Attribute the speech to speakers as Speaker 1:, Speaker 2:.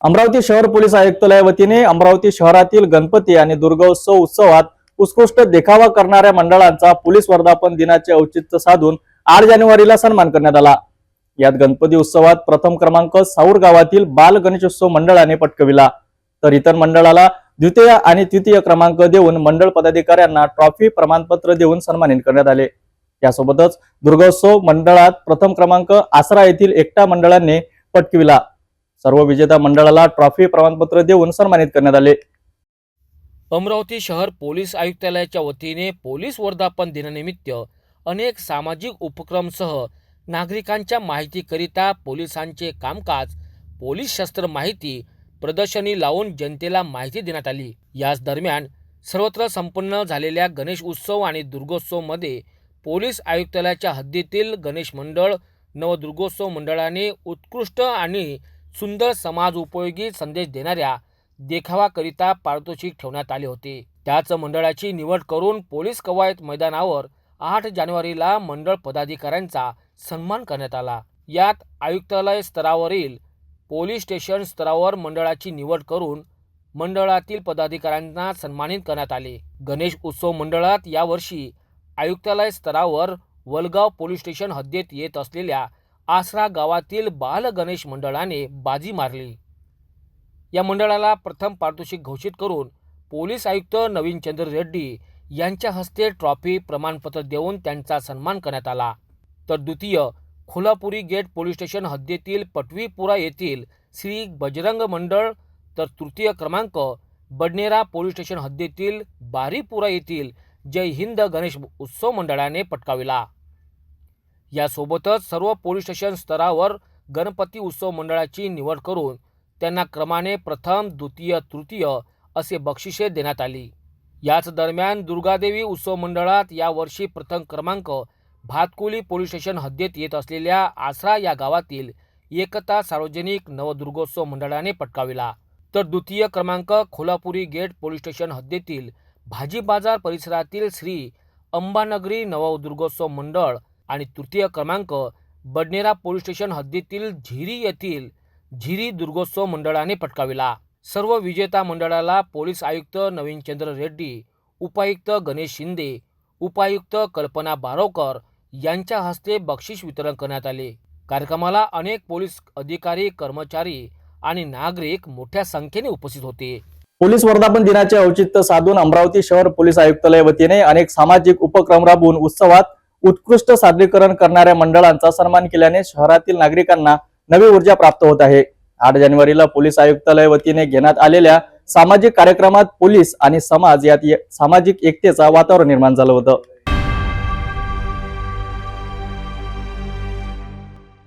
Speaker 1: अमरावती शहर पोलीस आयुक्तालया वतीने अमरावती शहरातील गणपती आणि दुर्गोत्सव उत्सवात उत्कृष्ट देखावा करणाऱ्या मंडळांचा पोलीस वर्धापन दिनाचे औचित्य साधून आठ जानेवारीला सन्मान करण्यात आला. यात गणपती उत्सवात प्रथम क्रमांक साऊर गावातील बाल गणेशोत्सव मंडळाने पटकविला. तर इतर मंडळाला द्वितीय आणि तृतीय क्रमांक देऊन मंडळ पदाधिकाऱ्यांना ट्रॉफी प्रमाणपत्र देऊन सन्मानित करण्यात आले. यासोबतच दुर्गोत्सव मंडळात प्रथम क्रमांक आसरा येथील एकटा मंडळाने पटकविला. सर्व विजेता मंडळाला ट्रॉफी प्रमाणपत्र देऊन सन्मानित करण्यात आले.
Speaker 2: अमरावती शहर पोलीस आयुक्तालयाच्या वतीने पोलीस वर्धापन दिनानिमित्त अनेक सामाजिक उपक्रमसह नागरिकांच्या माहितीकरिता पोलिसांचे कामकाज पोलीस शस्त्र माहिती प्रदर्शनी लावून जनतेला माहिती देण्यात आली. याच दरम्यान सर्वत्र संपन्न झालेल्या गणेश उत्सव आणि दुर्गोत्सवमध्ये पोलीस आयुक्तालयाच्या हद्दीतील गणेश मंडळ नवदुर्गोत्सव मंडळाने उत्कृष्ट आणि सुंदर समाज उपयोगी संदेश देणाऱ्या देखावाकरिता पारितोषिक ठेवण्यात आले होते. त्याच मंडळाची निवड करून पोलीस कवायत मैदानावर आठ जानेवारीला मंडळ पदाधिकाऱ्यांचा सन्मान करण्यात आला. यात आयुक्तालय स्तरावरील पोलीस स्टेशन स्तरावर मंडळाची निवड करून मंडळातील पदाधिकाऱ्यांना सन्मानित करण्यात आले. गणेश उत्सव मंडळात यावर्षी आयुक्तालय स्तरावर वलगाव पोलीस स्टेशन हद्दीत येत असलेल्या आसरा गावातील बाल गणेश मंडळाने बाजी मारली. या मंडळाला प्रथम पारितोषिक घोषित करून पोलीस आयुक्त नवीन चंद्र रेड्डी यांच्या हस्ते ट्रॉफी प्रमाणपत्र देऊन त्यांचा सन्मान करण्यात आला. तर द्वितीय खोलापुरी गेट पोलीस स्टेशन हद्दीतील पटवीपुरा येथील श्री बजरंग मंडळ तर तृतीय क्रमांक बडनेरा पोलीस स्टेशन हद्दीतील बारीपुरा येथील जय हिंद गणेश उत्सव मंडळाने पटकाविला. यासोबतच सर्व पोलीस स्टेशन स्तरावर गणपती उत्सव मंडळाची निवड करून त्यांना क्रमाने प्रथम द्वितीय तृतीय असे बक्षिसे देण्यात आली. याच दरम्यान दुर्गादेवी उत्सव मंडळात यावर्षी प्रथम क्रमांक भातकुली पोलीस स्टेशन हद्दीत येत असलेल्या आसरा या गावातील एकता सार्वजनिक नवदुर्गोत्सव मंडळाने पटकाविला. तर द्वितीय क्रमांक खोलापुरी गेट पोलीस स्टेशन हद्दीतील भाजी बाजार परिसरातील श्री अंबानगरी नवदुर्गोत्सव मंडळ आणि तृतीय क्रमांक बडनेरा पोलीस स्टेशन हद्दीतील झिरी येथील झिरी दुर्गोत्सव मंडळाने पटकाविला. सर्व विजेता मंडळाला पोलीस आयुक्त नवीनचंद्र रेड्डी उपायुक्त गणेश शिंदे उपायुक्त कल्पना बारोकर यांच्या हस्ते बक्षीस वितरण करण्यात आले. कार्यक्रमाला अनेक पोलीस अधिकारी कर्मचारी आणि नागरिक मोठ्या संख्येने उपस्थित होते.
Speaker 1: पोलीस वर्धापन दिनाचे औचित्य साधून अमरावती शहर पोलीस आयुक्तालय वतीने अनेक सामाजिक उपक्रम राबवून उत्सवात उत्कृष्ट सादरीकरण करणाऱ्या मंडळांचा सन्मान केल्याने शहरातील नागरिकांना नवी ऊर्जा प्राप्त होत आहे. आठ जानेवारीला पोलीस आयुक्तालय वतीने घेण्यात आलेल्या सामाजिक कार्यक्रमात पोलीस आणि समाज यात सामाजिक एकतेचा वातावरण निर्माण झालं होतं.